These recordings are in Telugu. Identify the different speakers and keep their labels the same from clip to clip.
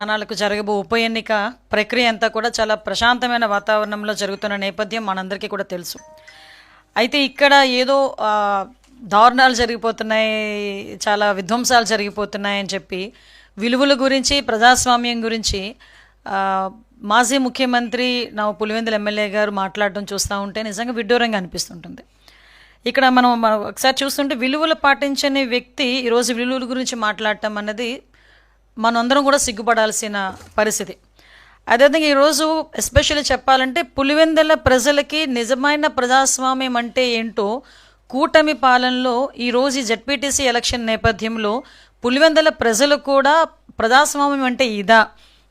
Speaker 1: స్థానాలకు జరగబో ఉప ఎన్నిక ప్రక్రియ అంతా కూడా చాలా ప్రశాంతమైన వాతావరణంలో జరుగుతున్న నేపథ్యం మనందరికీ కూడా తెలుసు. అయితే ఇక్కడ ఏదో దారుణాలు జరిగిపోతున్నాయి చాలా విధ్వంసాలు జరిగిపోతున్నాయి అని చెప్పి విలువల గురించి ప్రజాస్వామ్యం గురించి మాజీ ముఖ్యమంత్రి నా పులివెందుల ఎమ్మెల్యే గారు మాట్లాడడం చూస్తూ ఉంటే నిజంగా విడ్డూరంగా అనిపిస్తుంటుంది. ఇక్కడ మనం ఒకసారి చూస్తుంటే విలువలు పాటించని వ్యక్తి ఈరోజు విలువల గురించి మాట్లాడటం అన్నది మనందరం కూడా సిగ్గుపడాల్సిన పరిస్థితి. అదేవిధంగా ఈరోజు ఎస్పెషల్లీ చెప్పాలంటే పులివెందల ప్రజలకి నిజమైన ప్రజాస్వామ్యం అంటే ఏంటో కూటమి పాలనలో ఈరోజు ఈ జడ్పీటీసీ ఎలక్షన్ నేపథ్యంలో పులివెందల ప్రజలు కూడా ప్రజాస్వామ్యం అంటే ఇదా?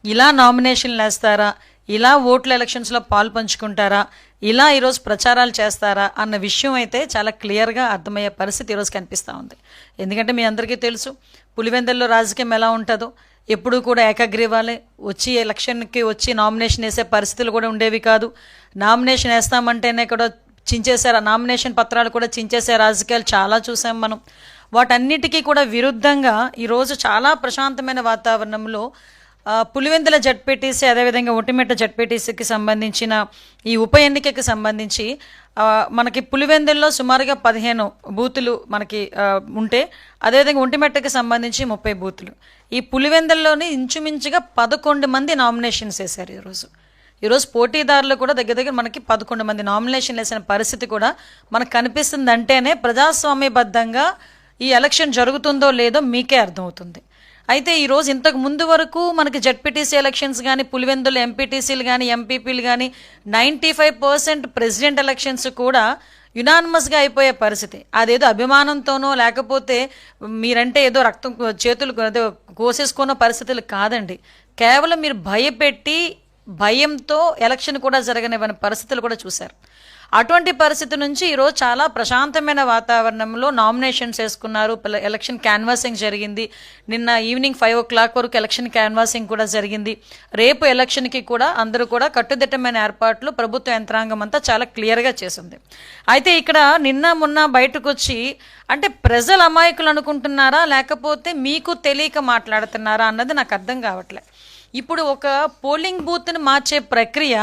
Speaker 1: ఇలా నామినేషన్లు వేస్తారా? ఇలా ఓట్ల ఎలక్షన్స్లో పాలు పంచుకుంటారా? ఇలా ఈరోజు ప్రచారాలు చేస్తారా? అన్న విషయం అయితే చాలా క్లియర్గా అర్థమయ్యే పరిస్థితి ఈరోజు కనిపిస్తూ ఉంది. ఎందుకంటే మీ అందరికీ తెలుసు పులివెందల్లో రాజకీయం ఎలా ఉంటుందో ఎప్పుడూ కూడా ఏకగ్రీవాలే వచ్చి ఎలక్షన్కి వచ్చి నామినేషన్ వేసే పరిస్థితులు కూడా ఉండేవి కాదు. నామినేషన్ వేస్తామంటేనే కూడా చించేశారు. ఆ నామినేషన్ పత్రాలు కూడా చించేసే రాజకీయాలు చాలా చూసాం మనం. వాటన్నిటికీ కూడా విరుద్ధంగా ఈరోజు చాలా ప్రశాంతమైన వాతావరణంలో పులివెందుల జడ్పీటీసీ అదేవిధంగా ఒంటిమిట్ట జడ్పీటీసీకి సంబంధించిన ఈ ఉప ఎన్నికకి సంబంధించి మనకి పులివెందుల్లో సుమారుగా పదిహేను బూతులు మనకి ఉంటే అదేవిధంగా ఒంటిమిట్టకి సంబంధించి ముప్పై బూతులు. ఈ పులివెందుల్లోని ఇంచుమించుగా పదకొండు మంది నామినేషన్స్ వేశారు ఈరోజు. ఈరోజు పోటీదారులు కూడా దగ్గర దగ్గర మనకి పదకొండు మంది నామినేషన్ వేసిన పరిస్థితి కూడా మనకు కనిపిస్తుంది అంటేనే ప్రజాస్వామ్యబద్ధంగా ఈ ఎలక్షన్ జరుగుతుందో లేదో మీకే అర్థమవుతుంది. అయితే ఈరోజు ఇంతకు ముందు వరకు మనకి జడ్పీటీసీ ఎలక్షన్స్ కానీ పులివెందులు ఎంపీటీసీలు కానీ ఎంపీపీలు కానీ ninety five percent president elections కూడా యునానిమస్గా అయిపోయే పరిస్థితి. అదేదో అభిమానంతోనో లేకపోతే మీరంటే ఏదో రక్తం చేతులు ఏదో కోసేసుకున్న పరిస్థితులు కాదండి. కేవలం మీరు భయపెట్టి భయంతో ఎలక్షన్ కూడా జరగనివ్వని పరిస్థితులు కూడా చూశారు. అటువంటి పరిస్థితి నుంచి ఈరోజు చాలా ప్రశాంతమైన వాతావరణంలో నామినేషన్స్ వేసుకున్నారు. ఎలక్షన్ క్యాన్వాసింగ్ జరిగింది. నిన్న ఈవినింగ్ ఫైవ్ ఓ క్లాక్ వరకు ఎలక్షన్ క్యాన్వాసింగ్ కూడా జరిగింది. రేపు ఎలక్షన్కి కూడా అందరూ కూడా కట్టుదిట్టమైన ఏర్పాట్లు ప్రభుత్వ యంత్రాంగం అంతా చాలా క్లియర్గా చేసింది. అయితే ఇక్కడ నిన్న మొన్న బయటకు వచ్చి అంటే ప్రజలు అమాయకులు అనుకుంటున్నారా? లేకపోతే మీకు తెలియక మాట్లాడుతున్నారా? అన్నది నాకు అర్థం కావట్లే. ఇప్పుడు ఒక పోలింగ్ బూత్ని మార్చే ప్రక్రియ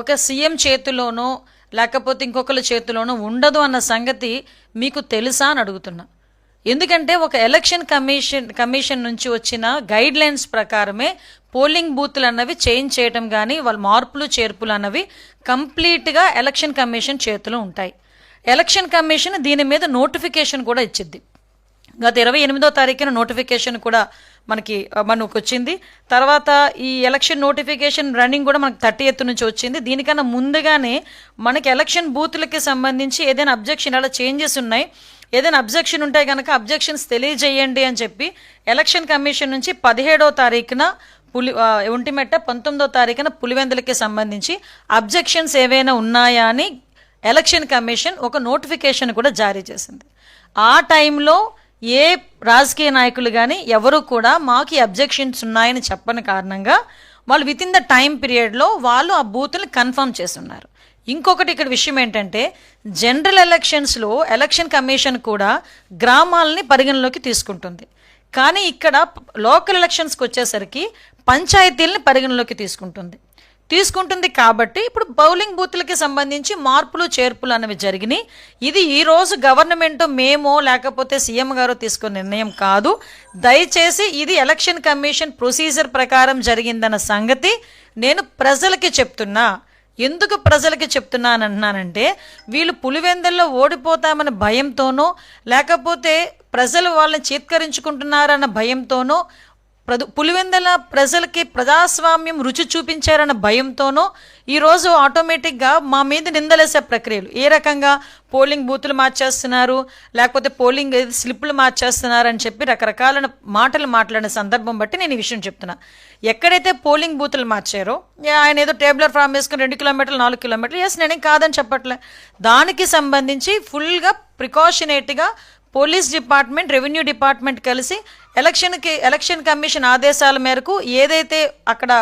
Speaker 1: ఒక సీఎం చేతిలోనో లేకపోతే ఇంకొకరి చేతిలోనూ ఉండదు అన్న సంగతి మీకు తెలుసా అని అడుగుతున్నా. ఎందుకంటే ఒక ఎలక్షన్ కమిషన్ కమిషన్ నుంచి వచ్చిన గైడ్ లైన్స్ ప్రకారమే పోలింగ్ బూత్లు అన్నవి చేంజ్ చేయడం కానీ వాళ్ళ మార్పులు చేర్పులు అన్నవి కంప్లీట్గా ఎలక్షన్ కమిషన్ చేతిలో ఉంటాయి. ఎలక్షన్ కమిషన్ దీని మీద నోటిఫికేషన్ కూడా ఇచ్చిద్ది. గత ఇరవై ఎనిమిదో తారీఖున నోటిఫికేషన్ కూడా మనకి మనకు వచ్చింది తర్వాత ఈ ఎలక్షన్ నోటిఫికేషన్ రన్నింగ్ కూడా మనకు థర్టీ ఎయిత్ నుంచి వచ్చింది. దీనికన్నా ముందుగానే మనకి ఎలక్షన్ బూత్లకి సంబంధించి ఏదైనా అబ్జెక్షన్ అలా చేంజెస్ ఉన్నాయి. ఏదైనా అబ్జెక్షన్ ఉంటే కనుక అబ్జెక్షన్స్ తెలియజేయండి అని చెప్పి ఎలక్షన్ కమిషన్ నుంచి పదిహేడో తారీఖున పులి ఒంటిమెట్ట పంతొమ్మిదో తారీఖున పులివెందులకి సంబంధించి అబ్జెక్షన్స్ ఏవైనా ఉన్నాయా అని ఎలక్షన్ కమిషన్ ఒక నోటిఫికేషన్ కూడా జారీ చేసింది. ఆ టైంలో ఏ రాజకీయ నాయకులు కానీ ఎవరు కూడా మాకు అబ్జెక్షన్స్ ఉన్నాయని చెప్పని కారణంగా వాళ్ళు విత్ ఇన్ ద టైం పీరియడ్లో వాళ్ళు ఆ బూత్ని కన్ఫర్మ్ చేస్తున్నారు. ఇంకొకటి ఇక్కడ విషయం ఏంటంటే జనరల్ ఎలక్షన్స్లో ఎలక్షన్ కమిషన్ కూడా గ్రామాలని పరిగణలోకి తీసుకుంటుంది. కానీ ఇక్కడ లోకల్ ఎలక్షన్స్కి వచ్చేసరికి పంచాయతీలని పరిగణలోకి తీసుకుంటుంది. తీసుకుంటుంది కాబట్టి ఇప్పుడు బౌలింగ్ బూత్లకి సంబంధించి మార్పులు చేర్పులు అనేవి జరిగినాయి. ఇది ఈరోజు గవర్నమెంట్ మేమో లేకపోతే సీఎం గారు తీసుకున్న నిర్ణయం కాదు. దయచేసి ఇది ఎలక్షన్ కమిషన్ ప్రొసీజర్ ప్రకారం జరిగిందన్న సంగతి నేను ప్రజలకి చెప్తున్నా. ఎందుకు ప్రజలకి చెప్తున్నానంటున్నానంటే వీళ్ళు పులివెందల్లో ఓడిపోతామన్న భయంతోనో లేకపోతే ప్రజలు వాళ్ళని చీత్కరించుకుంటున్నారన్న భయంతోనో ప్రదు పులివెందల ప్రజలకి ప్రజాస్వామ్యం రుచి చూపించారన్న భయంతోనో ఈరోజు ఆటోమేటిక్గా మా మీద నిందలేసే ప్రక్రియలు. ఏ రకంగా పోలింగ్ బూతులు మార్చేస్తున్నారు లేకపోతే పోలింగ్ స్లిప్లు మార్చేస్తున్నారు అని చెప్పి రకరకాల మాటలు మాట్లాడిన సందర్భం బట్టి నేను ఈ విషయం చెప్తున్నా. ఎక్కడైతే పోలింగ్ బూతులు మార్చారో ఆయన ఏదో టేబులర్ ఫామ్ వేసుకుని రెండు కిలోమీటర్లు నాలుగు కిలోమీటర్లు ఎస్ నేనేం కాదని చెప్పట్లే. దానికి సంబంధించి ఫుల్గా ప్రికాషనేట్గా పోలీస్ డిపార్ట్మెంట్ రెవెన్యూ డిపార్ట్మెంట్ కలిసి ఎలక్షన్కి ఎలక్షన్ కమిషన్ ఆదేశాల మేరకు ఏదైతే అక్కడ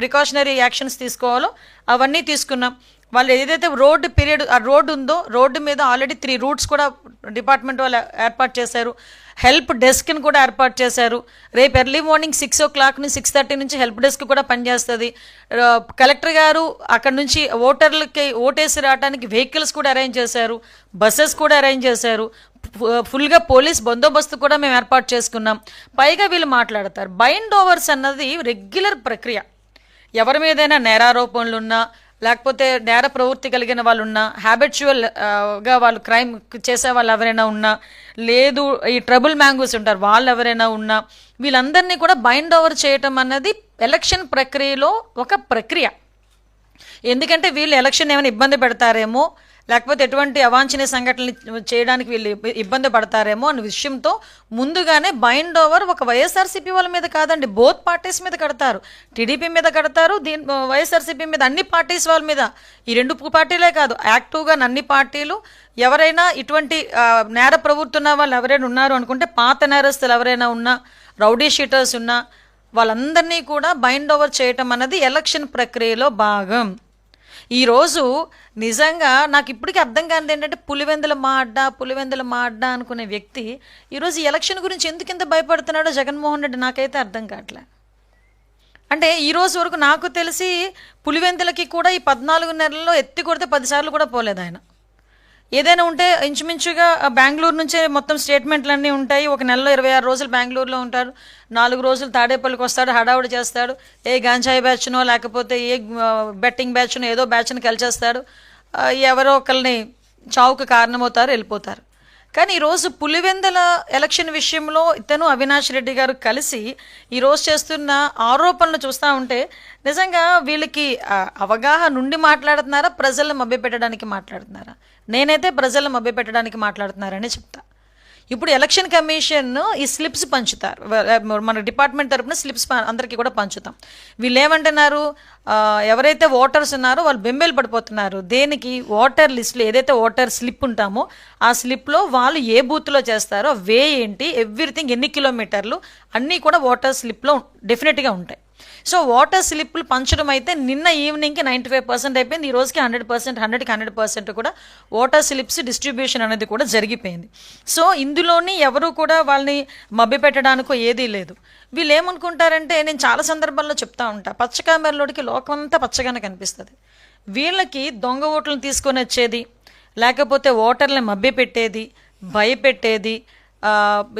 Speaker 1: ప్రికాషనరీ యాక్షన్స్ తీసుకోవాలో అవన్నీ తీసుకున్నాం. వాళ్ళు ఏదైతే రోడ్డు పీరియడ్ ఆ రోడ్డు ఉందో రోడ్డు మీద ఆల్రెడీ త్రీ రూట్స్ కూడా డిపార్ట్మెంట్ వాళ్ళు ఏర్పాటు చేశారు. హెల్ప్ డెస్క్ని కూడా ఏర్పాటు చేశారు. రేపు early morning six o'clock నుంచి సిక్స్ థర్టీ నుంచి హెల్ప్ డెస్క్ కూడా పనిచేస్తుంది. కలెక్టర్ గారు అక్కడ నుంచి ఓటర్లకి ఓటేసి రావడానికి వెహికల్స్ కూడా అరేంజ్ చేశారు. బస్సెస్ కూడా అరేంజ్ చేశారు. ఫుల్గా పోలీస్ బందోబస్తు కూడా మేము ఏర్పాటు చేసుకున్నాం. పైగా వీళ్ళు మాట్లాడతారు. బైండ్ ఓవర్స్ అన్నది రెగ్యులర్ ప్రక్రియ. ఎవరి మీదైనా నేరారోపణలు ఉన్నా లేకపోతే నేర ప్రవృత్తి కలిగిన వాళ్ళు ఉన్నా హ్యాబిచువల్గా వాళ్ళు క్రైమ్ చేసే వాళ్ళు ఎవరైనా ఉన్నా లేదు ఈ ట్రబుల్ మ్యాంగోస్ ఉంటారు వాళ్ళు ఎవరైనా ఉన్నా వీళ్ళందరినీ కూడా బైండ్ ఓవర్ చేయటం అన్నది ఎలక్షన్ ప్రక్రియలో ఒక ప్రక్రియ. ఎందుకంటే వీళ్ళు ఎలక్షన్ ఏమైనా ఇబ్బంది పెడతారేమో లేకపోతే ఎటువంటి అవాంఛనీయ సంఘటనలు చేయడానికి వీళ్ళు ఇబ్బంది పడతారేమో అనే విషయంతో ముందుగానే బైండ్ ఓవర్ ఒక వైఎస్ఆర్సీపీ వాళ్ళ మీద కాదండి బోత్ పార్టీస్ మీద కడతారు. టీడీపీ మీద కడతారు దీని వైఎస్ఆర్సీపీ మీద అన్ని పార్టీస్ వాళ్ళ మీద. ఈ రెండు పార్టీలే కాదు యాక్టివ్గా అన్ని పార్టీలు. ఎవరైనా ఇటువంటి నేర ప్రవృత్తున్న వాళ్ళు ఎవరైనా ఉన్నారు అనుకుంటే పాత నేరస్తులు ఎవరైనా ఉన్నా రౌడీ షీటర్స్ ఉన్నా వాళ్ళందరినీ కూడా బైండ్ ఓవర్ చేయటం అన్నది ఎలక్షన్ ప్రక్రియలో భాగం. ఈరోజు నిజంగా నాకు ఇప్పటికీ అర్థం కానిది ఏంటంటే పులివెందుల మాడ్డ పులివెందుల మాడ్డ అనుకునే వ్యక్తి ఈరోజు ఎలక్షన్ గురించి ఎందుకు ఇంత భయపడుతున్నాడో జగన్మోహన్ రెడ్డి నాకైతే అర్థం కావట్లే. అంటే ఈ రోజు వరకు నాకు తెలిసి పులివెందులకి కూడా ఈ పద్నాలుగు నెలల్లో ఎత్తి కొడితే పదిసార్లు కూడా పోలేదు ఆయన. ఏదైనా ఉంటే ఇంచుమించుగా బెంగళూరు నుంచే మొత్తం స్టేట్మెంట్లన్నీ ఉంటాయి. ఒక నెలలో ఇరవై ఆరు రోజులు బెంగళూరులో ఉంటారు. నాలుగు రోజులు తాడేపల్లికి వస్తాడు హడావుడి చేస్తాడు. ఏ గాంజాయి బ్యాచ్నో లేకపోతే ఏ బెట్టింగ్ బ్యాచ్నో ఏదో బ్యాచ్ని కలిచేస్తాడు. ఎవరో ఒకరిని చావుకు కారణమవుతారు వెళ్ళిపోతారు. కానీ ఈరోజు పులివెందల ఎలక్షన్ విషయంలో ఇతను అవినాష్ రెడ్డి గారు కలిసి ఈరోజు చేస్తున్న ఆరోపణలు చూస్తూ ఉంటే నిజంగా వీళ్ళకి అవగాహన నుండి మాట్లాడుతున్నారా ప్రజలను మభ్యపెట్టడానికి మాట్లాడుతున్నారా? నేనైతే ప్రజలను మభ్యపెట్టడానికి మాట్లాడుతున్నారని చెప్తా. ఇప్పుడు ఎలక్షన్ కమిషన్ ఈ స్లిప్స్ పంచుతారు. మన డిపార్ట్మెంట్ తరపున స్లిప్స్ అందరికీ కూడా పంచుతాం. వీళ్ళు ఏమంటున్నారు ఎవరైతే ఓటర్స్ ఉన్నారో వాళ్ళు బెంబేలు పడిపోతున్నారు. దేనికి? ఓటర్ లిస్ట్లో ఏదైతే ఓటర్ స్లిప్ ఉంటామో ఆ స్లిప్లో వాళ్ళు ఏ బూత్లో చేస్తారో వే ఏంటి ఎవ్రీథింగ్ ఎన్ని కిలోమీటర్లు అన్నీ కూడా ఓటర్ స్లిప్లో డెఫినెట్గా ఉంటాయి. సో వాటర్ స్లిప్లు పంచడం అయితే నిన్న ఈవినింగ్కి నైంటీ ఫైవ్ పర్సెంట్ అయిపోయింది ఈ రోజుకి హండ్రెడ్ పర్సెంట్ హండ్రెడ్కి హండ్రెడ్ పర్సెంట్ కూడా వాటర్ స్లిప్స్ డిస్ట్రిబ్యూషన్ అనేది కూడా జరిగిపోయింది. సో ఇందులోని ఎవరు కూడా వాళ్ళని మభ్యపెట్టడానికో ఏదీ లేదు. వీళ్ళు ఏమనుకుంటారంటే నేను చాలా సందర్భాల్లో చెప్తా ఉంటా పచ్చకామెరలోడికి లోకం అంతా పచ్చగానే కనిపిస్తుంది. వీళ్ళకి దొంగ ఓట్లను తీసుకొని వచ్చేది లేకపోతే ఓటర్లను మభ్యపెట్టేది భయపెట్టేది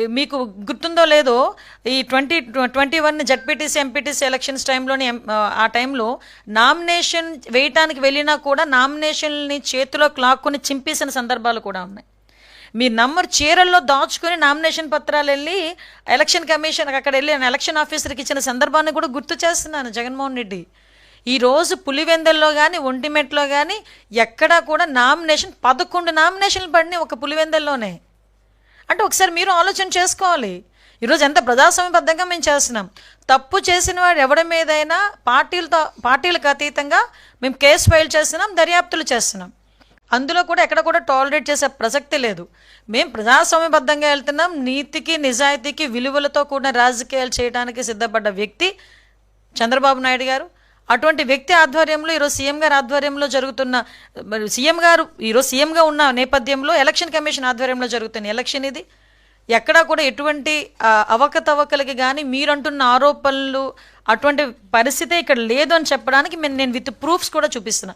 Speaker 1: మీకు గుర్తుందో లేదో ఈ twenty twenty one ZPTC MPTC elections టైంలోని ఎం- ఆ టైంలో నామినేషన్ వేయటానికి వెళ్ళినా కూడా నామినేషన్ని చేతిలో క్లాక్కుని చింపేసిన సందర్భాలు కూడా ఉన్నాయి. మీ నంబర్ చీరల్లో దాచుకుని నామినేషన్ పత్రాలు వెళ్ళి ఎలక్షన్ కమిషన్ అక్కడ వెళ్ళి ఎలక్షన్ ఆఫీసర్కి ఇచ్చిన సందర్భాన్ని కూడా గుర్తు చేస్తున్నాను జగన్మోహన్ రెడ్డి. ఈ రోజు పులివెందల్లో కానీ ఒంటిమెట్లో కానీ ఎక్కడా కూడా నామినేషన్ పదకొండు నామినేషన్లు పడినాయి ఒక పులివెందల్లోనే. అంటే ఒకసారి మీరు ఆలోచన చేసుకోవాలి. ఈరోజు ఎంత ప్రజాస్వామ్యబద్ధంగా మేము చేస్తున్నాం. తప్పు చేసిన వాడు ఎవరి మీదైనా పార్టీలతో పార్టీలకు అతీతంగా మేము కేసు ఫైల్ చేస్తున్నాం దర్యాప్తులు చేస్తున్నాం. అందులో కూడా ఎక్కడ కూడా టాలరేట్ చేసే ప్రసక్తి లేదు. మేము ప్రజాస్వామ్యబద్ధంగా వెళ్తున్నాం నీతికి నిజాయితీకి విలువలతో కూడిన రాజకీయాలు చేయడానికి సిద్ధపడ్డ వ్యక్తి చంద్రబాబు నాయుడు గారు. అటువంటి వ్యక్తి ఆధ్వర్యంలో ఈరోజు సీఎం గారి ఆధ్వర్యంలో జరుగుతున్న మరి సీఎం గారు ఈరోజు సీఎంగా ఉన్న నేపథ్యంలో ఎలక్షన్ కమిషన్ ఆధ్వర్యంలో జరుగుతున్న ఎలక్షన్ ఇది. ఎక్కడా కూడా ఎటువంటి అవకతవకలకి కానీ మీరంటున్న ఆరోపణలు అటువంటి పరిస్థితి ఇక్కడ లేదు అని చెప్పడానికి నేను నేను విత్ ప్రూఫ్స్ కూడా చూపిస్తున్నా.